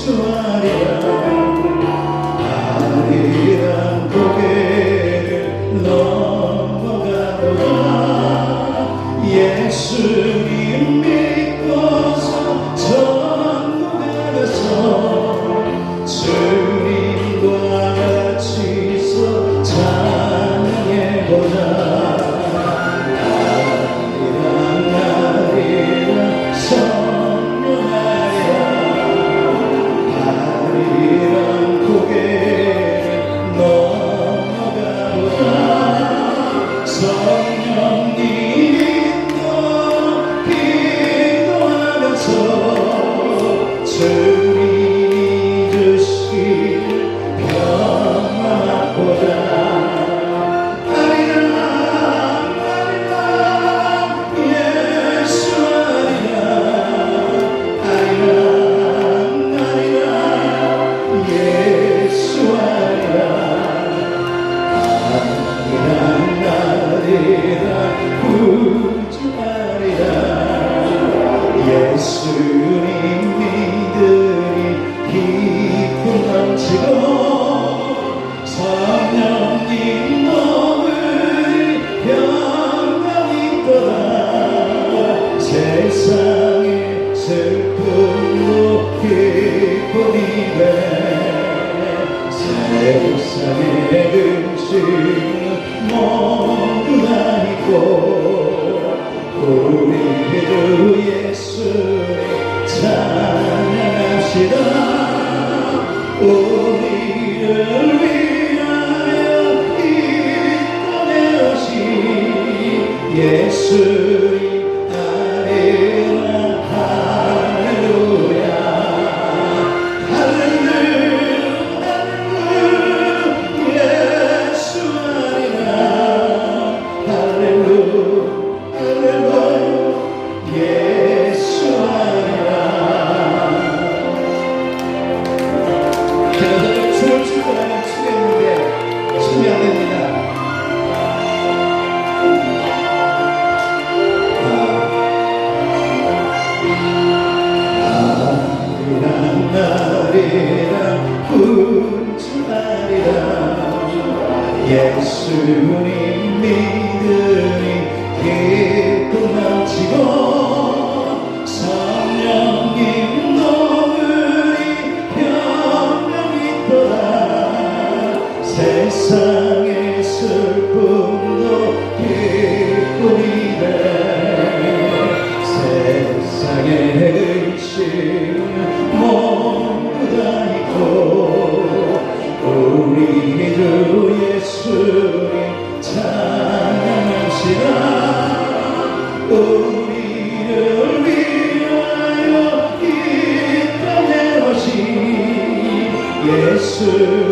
sure. 슬픔 높이 버리네. 세상의 근심 먼구나 있고 우리 주 예수 찬양합시다. 여자들 춤을 추고 출 겠는데, 춤이 됩니다. 예수님 믿으니 기쁨 넘치고 say